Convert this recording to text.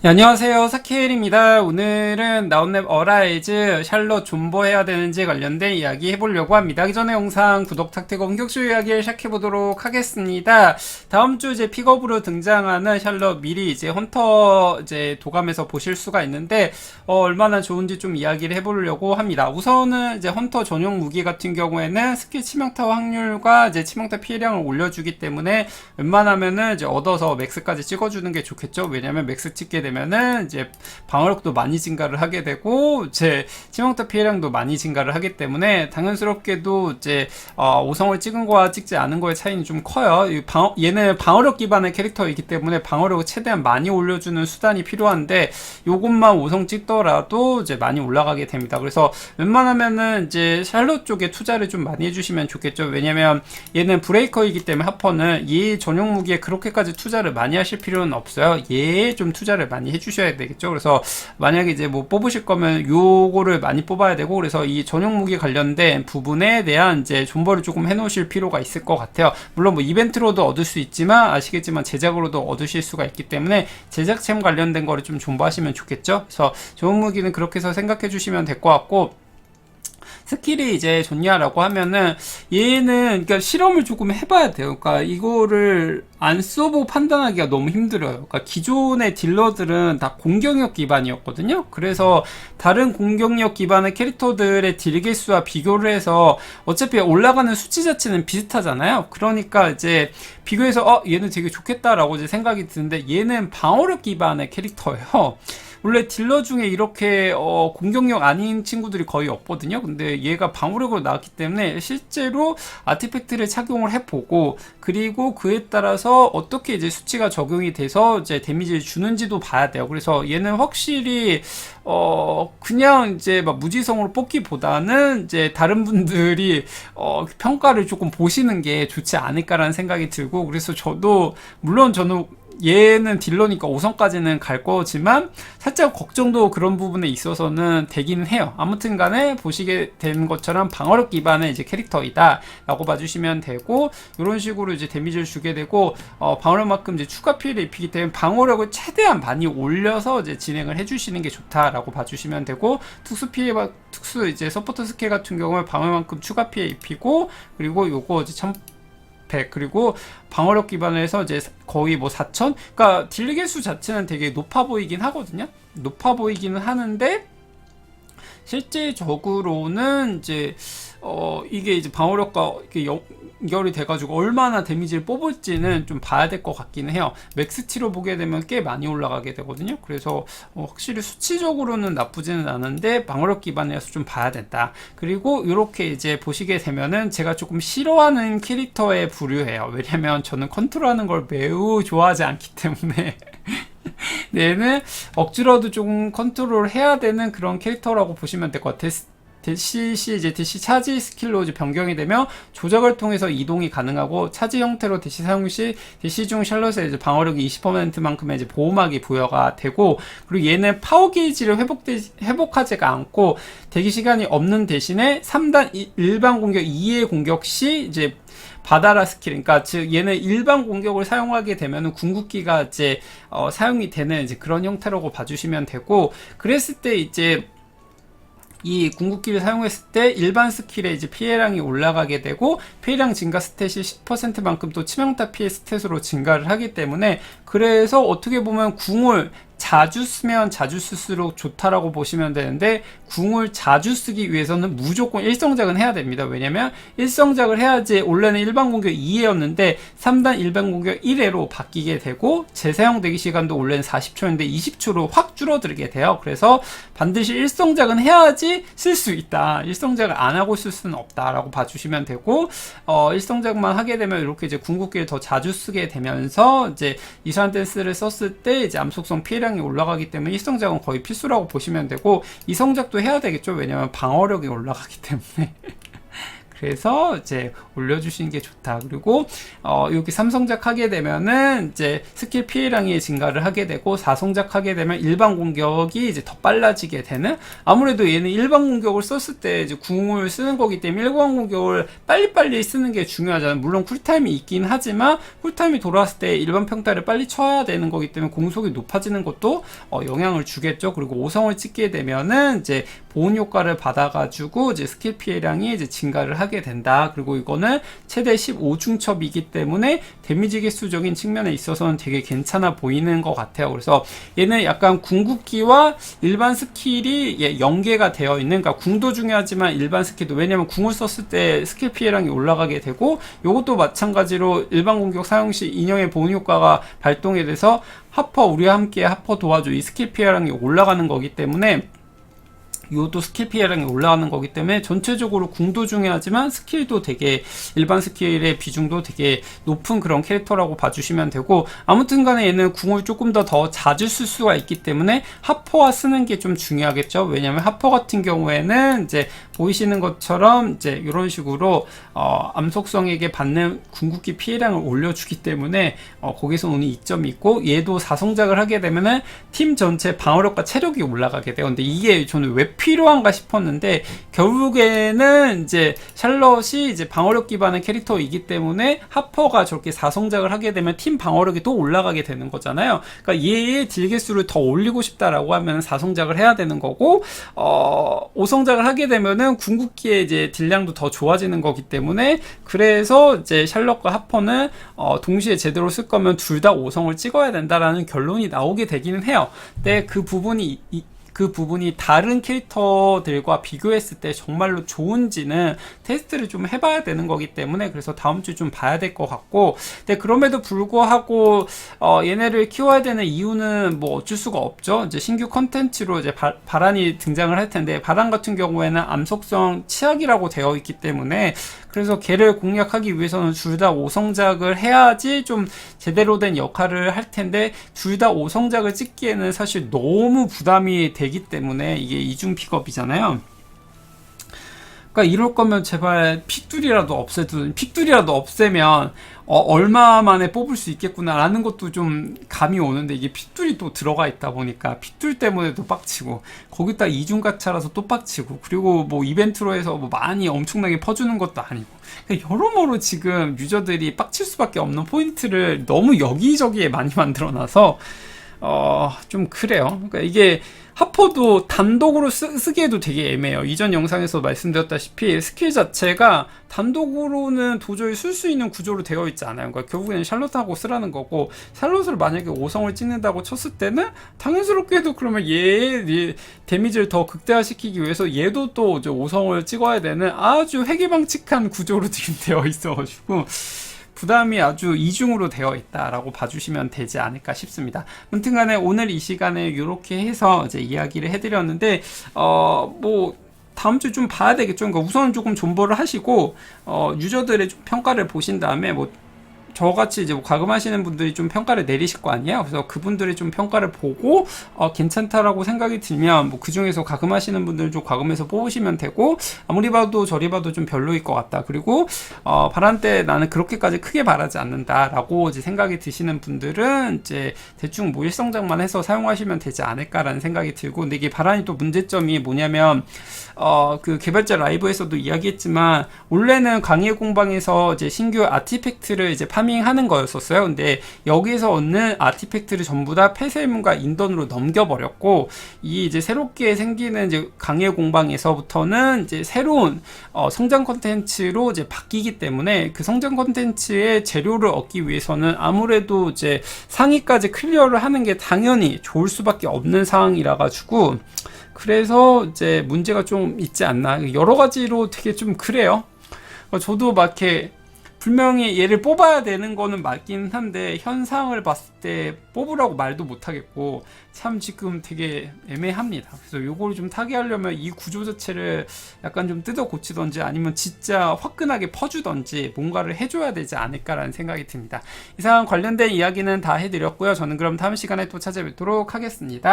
네, 안녕하세요. 사키엘입니다. 오늘은 나온랩 어라이즈 샬롯 존버해야 되는지 관련된 이야기 해보려고 합니다. 그 전에 영상 구독 탁태고 본격적으로 이야기를 시작해보도록 하겠습니다. 다음 주 이제 픽업으로 등장하는 샬롯 미리 이제 헌터 이제 도감에서 보실 수가 있는데 어, 얼마나 좋은지 좀 이야기를 해보려고 합니다. 우선은 이제 헌터 전용 무기 같은 경우에는 스킬 치명타 확률과 이제 치명타 피해량을 올려주기 때문에 웬만하면은 이제 얻어서 맥스까지 찍어주는 게 좋겠죠. 왜냐면 맥스 찍게 되면 은 이제 방어력도 많이 증가를 하게 되고 이제 치명타 피해량도 많이 증가를 하기 때문에 당연스럽게도 이제 어, 5성을 찍은 거와 찍지 않은 거의 차이는 좀 커요. 이 방어, 얘는 방어력 기반의 캐릭터이기 때문에 방어력을 최대한 많이 올려주는 수단이 필요한데 요것만 5성 찍더라도 이제 많이 올라가게 됩니다. 그래서 웬만하면은 이제 샬롯 쪽에 투자를 좀 많이 해주시면 좋겠죠. 왜냐면 얘는 브레이커이기 때문에 하퍼는 얘 전용 무기에 그렇게까지 투자를 많이 하실 필요는 없어요. 얘에 좀 투자를 많이 해주셔야 되겠죠. 그래서 만약에 이제 뭐 뽑으실 거면 요거를 많이 뽑아야 되고 그래서 이 전용 무기 관련된 부분에 대한 이제 존버를 조금 해놓으실 필요가 있을 것 같아요. 물론 뭐 이벤트로도 얻을 수 있지만 아시겠지만 제작으로도 얻으실 수가 있기 때문에 제작챔 관련된 거를 좀 존버하시면 좋겠죠. 그래서 좋은 무기는 그렇게 해서 생각해 주시면 될 것 같고 스킬이 이제 좋냐라고 하면은 얘는 그러니까 실험을 조금 해봐야 돼요. 그러니까 이거를 안 써보고 판단하기가 너무 힘들어요. 그러니까 기존의 딜러들은 다 공격력 기반이었거든요. 그래서 다른 공격력 기반의 캐릭터들의 딜 개수와 비교를 해서 어차피 올라가는 수치 자체는 비슷하잖아요. 그러니까 이제 비교해서 어 얘는 되게 좋겠다라고 이제 생각이 드는데 얘는 방어력 기반의 캐릭터예요. 원래 딜러 중에 이렇게 어, 공격력 아닌 친구들이 거의 없거든요. 근데 얘가 방어력으로 나왔기 때문에 실제로 아티팩트를 착용을 해보고 그리고 그에 따라서 어떻게 이제 수치가 적용이 돼서 이제 데미지를 주는지도 봐야 돼요. 그래서 얘는 확실히 어 그냥 이제 막 무지성으로 뽑기보다는 이제 다른 분들이 어 평가를 조금 보시는 게 좋지 않을까라는 생각이 들고 그래서 저도 물론 저는 얘는 딜러니까 5성까지는 갈 거지만 살짝 걱정도 그런 부분에 있어서는 되기는 해요. 아무튼 간에 보시게 된 것처럼 방어력 기반의 이제 캐릭터이다 라고 봐주시면 되고 이런 식으로 이제 데미지를 주게 되고 어, 방어력만큼 이제 추가 피해를 입히기 때문에 방어력을 최대한 많이 올려서 이제 진행을 해주시는 게 좋다라고 봐주시면 되고 특수 피해 특수 이제 서포터 스킬 같은 경우는 방어만큼 추가 피해 입히고 그리고 요거 이제 참 100 그리고 방어력 기반을 해서 이제 거의 뭐 4천? 그러니까 딜 개수 자체는 되게 높아 보이긴 하거든요. 높아 보이기는 하는데 실제적으로는 이제 어 이게 이제 방어력과 이게 연결이 돼가지고 얼마나 데미지를 뽑을지는 좀 봐야 될 것 같기는 해요. 맥스치로 보게 되면 꽤 많이 올라가게 되거든요. 그래서 어 확실히 수치적으로는 나쁘지는 않은데 방어력 기반이라서 좀 봐야 된다. 그리고 이렇게 이제 보시게 되면은 제가 조금 싫어하는 캐릭터에 부류해요. 왜냐면 저는 컨트롤하는 걸 매우 좋아하지 않기 때문에 얘는 억지로도 조금 컨트롤 해야 되는 그런 캐릭터라고 보시면 될 것 같아요. 대시 이제 대시 차지 스킬로 이제 변경이 되며 조작을 통해서 이동이 가능하고 차지 형태로 대시 사용 시 대시 중 샬럿의 이제 방어력이 20%만큼의 이제 보호막이 부여가 되고 그리고 얘는 파워 게이지를 회복되, 회복하지가 않고 대기 시간이 없는 대신에 3단 일반 공격 2의 공격 시 이제 바다라 스킬, 그러니까 즉 얘는 일반 공격을 사용하게 되면은 궁극기가 이제 어, 사용이 되는 이제 그런 형태라고 봐주시면 되고 그랬을 때 이제 이 궁극기를 사용했을 때 일반 스킬의 이제 피해량이 올라가게 되고 피해량 증가 스탯이 10%만큼 또 치명타 피해 스탯으로 증가를 하기 때문에 그래서 어떻게 보면 궁을 자주 쓰면 자주 쓸수록 좋다라고 보시면 되는데 궁을 자주 쓰기 위해서는 무조건 일성작은 해야 됩니다. 왜냐면 일성작을 해야지 원래는 일반 공격 2회였는데 3단 일반 공격 1회로 바뀌게 되고 재사용 대기 시간도 원래는 40초인데 20초로 확 줄어들게 돼요. 그래서 반드시 일성작은 해야지 쓸 수 있다. 일성작을 안 하고 쓸 수는 없다라고 봐주시면 되고 어, 일성작만 하게 되면 이렇게 이제 궁극기를 더 자주 쓰게 되면서 이제 이수한 댄스를 썼을 때 이제 암속성 피해량이 성장이 올라가기 때문에 이 성장은 거의 필수라고 보시면 되고 이 성작도 해야 되겠죠? 왜냐면 방어력이 올라가기 때문에 그래서 이제 올려주시는 게 좋다. 그리고 어, 여기 삼성작 하게 되면은 이제 스킬 피해량이 증가를 하게 되고 사성작 하게 되면 일반 공격이 이제 더 빨라지게 되는 아무래도 얘는 일반 공격을 썼을 때 이제 궁을 쓰는 거기 때문에 일반 공격을 빨리빨리 쓰는 게 중요하잖아요. 물론 쿨타임이 있긴 하지만 쿨타임이 돌아왔을 때 일반 평타를 빨리 쳐야 되는 거기 때문에 공속이 높아지는 것도 어, 영향을 주겠죠. 그리고 5성을 찍게 되면은 이제 보온 효과를 받아가지고 이제 스킬 피해량이 이제 증가를 하게 된다. 그리고 이거는 최대 15중첩이기 때문에 데미지 개수적인 측면에 있어서는 되게 괜찮아 보이는 것 같아요. 그래서 얘는 약간 궁극기와 일반 스킬이 예, 연계가 되어 있는, 그러니까 궁도 중요하지만 일반 스킬도 왜냐면 궁을 썼을 때 스킬 피해량이 올라가게 되고 이것도 마찬가지로 일반 공격 사용 시 인형의 보온 효과가 발동이 돼서 하퍼 우리와 함께 하퍼 도와줘 이 스킬 피해량이 올라가는 거기 때문에 요도 스킬 피해량이 올라가는 거기 때문에 전체적으로 궁도 중요하지만 스킬도 되게 일반 스킬의 비중도 되게 높은 그런 캐릭터라고 봐주시면 되고 아무튼 간에 얘는 궁을 조금 더 더 자주 쓸 수가 있기 때문에 하퍼와 쓰는 게 좀 중요하겠죠? 왜냐면 하퍼 같은 경우에는 이제 보이시는 것처럼 이제 이런 식으로 어, 암속성에게 받는 궁극기 피해량을 올려주기 때문에 어, 거기서 오는 이점이 있고 얘도 사성작을 하게 되면은 팀 전체 방어력과 체력이 올라가게 돼요. 근데 이게 저는 왜 필요한가 싶었는데 결국에는 이제 샬럿이 이제 방어력 기반의 캐릭터이기 때문에 하퍼가 저렇게 사성작을 하게 되면 팀 방어력이 또 올라가게 되는 거잖아요. 그러니까 얘의 딜 개수를 더 올리고 싶다라고 하면 사성작을 해야 되는 거고 어 5성작을 하게 되면은 궁극기의 이제 딜량도 더 좋아지는 거기 때문에 그래서 이제 샬럿과 하퍼는 어 동시에 제대로 쓸 거면 둘 다 5성을 찍어야 된다라는 결론이 나오게 되기는 해요. 근데 그 부분이 이, 그 부분이 다른 캐릭터들과 비교했을 때 정말로 좋은지는 테스트를 좀 해봐야 되는 거기 때문에 그래서 다음 주 좀 봐야 될 것 같고 근데 그럼에도 불구하고 어, 얘네를 키워야 되는 이유는 뭐 어쩔 수가 없죠. 이제 신규 컨텐츠로 이제 바, 바란이 등장을 할 텐데 바란 같은 경우에는 암속성 치약이라고 되어 있기 때문에 그래서 걔를 공략하기 위해서는 둘다 5성작을 해야지 좀 제대로 된 역할을 할 텐데 둘다 5성작을 찍기에는 사실 너무 부담이 되기 때문에 이게 이중 픽업이잖아요. 그러니까 이럴 거면 제발 픽둘이라도 없애든 픽둘이라도 없애면 어, 얼마 만에 뽑을 수 있겠구나라는 것도 좀 감이 오는데 이게 픽둘이 또 들어가 있다 보니까 픽둘 때문에도 빡치고 거기다 이중 가차라서 또 빡치고 그리고 뭐 이벤트로 해서 뭐 많이 엄청나게 퍼주는 것도 아니고 그러니까 여러모로 지금 유저들이 빡칠 수밖에 없는 포인트를 너무 여기저기에 많이 만들어놔서 어, 좀 그래요. 그러니까 이게 하퍼도 단독으로 쓰, 기에도 되게 애매해요. 이전 영상에서 말씀드렸다시피 스킬 자체가 단독으로는 도저히 쓸 수 있는 구조로 되어 있지 않아요. 그러니까 결국에는 샬롯하고 쓰라는 거고 샬롯을 만약에 5성을 찍는다고 쳤을 때는 당연스럽게도 그러면 얘의 데미지를 더 극대화시키기 위해서 얘도 또 5성을 찍어야 되는 아주 회계방칙한 구조로 지금 되어 있어가지고 부담이 아주 이중으로 되어 있다라고 봐주시면 되지 않을까 싶습니다. 아무튼간에 오늘 이 시간에 이렇게 해서 이제 이야기를 해드렸는데 어뭐 다음 주좀 봐야 되겠죠. 그러니까 우선 조금 존버를 하시고 어 유저들의 좀 평가를 보신 다음에 뭐 저같이 이제 뭐 과금하시는 분들이 좀 평가를 내리실 거 아니에요. 그래서 그분들이 좀 평가를 보고 어, 괜찮다라고 생각이 들면 뭐 그 중에서 과금하시는 분들 좀 과금해서 뽑으시면 되고 아무리 봐도 저리 봐도 좀 별로일 것 같다. 그리고 어, 바란 때 나는 그렇게까지 크게 바라지 않는다라고 이제 생각이 드시는 분들은 이제 대충 뭐 일성장만 해서 사용하시면 되지 않을까라는 생각이 들고 근데 이게 바란이 또 문제점이 뭐냐면 어, 그 개발자 라이브에서도 이야기했지만 원래는 강의 공방에서 이제 신규 아티팩트를 이제 파밍하는 거였었어요. 근데 여기서 얻는 아티팩트를 전부 다 폐쇄문과 인던으로 넘겨버렸고 이 이제 새롭게 생기는 이제 강의 공방에서부터는 이제 새로운 어, 성장 컨텐츠로 이제 바뀌기 때문에 그 성장 컨텐츠의 재료를 얻기 위해서는 아무래도 이제 상위까지 클리어를 하는 게 당연히 좋을 수밖에 없는 상황이라 가지고 그래서 이제 문제가 좀 있지 않나 여러 가지로 되게 좀 그래요. 어, 저도 막 이렇게 분명히 얘를 뽑아야 되는 거는 맞긴 한데 현상을 봤을 때 뽑으라고 말도 못 하겠고 참 지금 되게 애매합니다. 그래서 요거를 좀 타개하려면 이 구조 자체를 약간 좀 뜯어 고치던지 아니면 진짜 화끈하게 퍼주던지 뭔가를 해줘야 되지 않을까라는 생각이 듭니다. 이상 관련된 이야기는 다 해드렸고요. 저는 그럼 다음 시간에 또 찾아뵙도록 하겠습니다.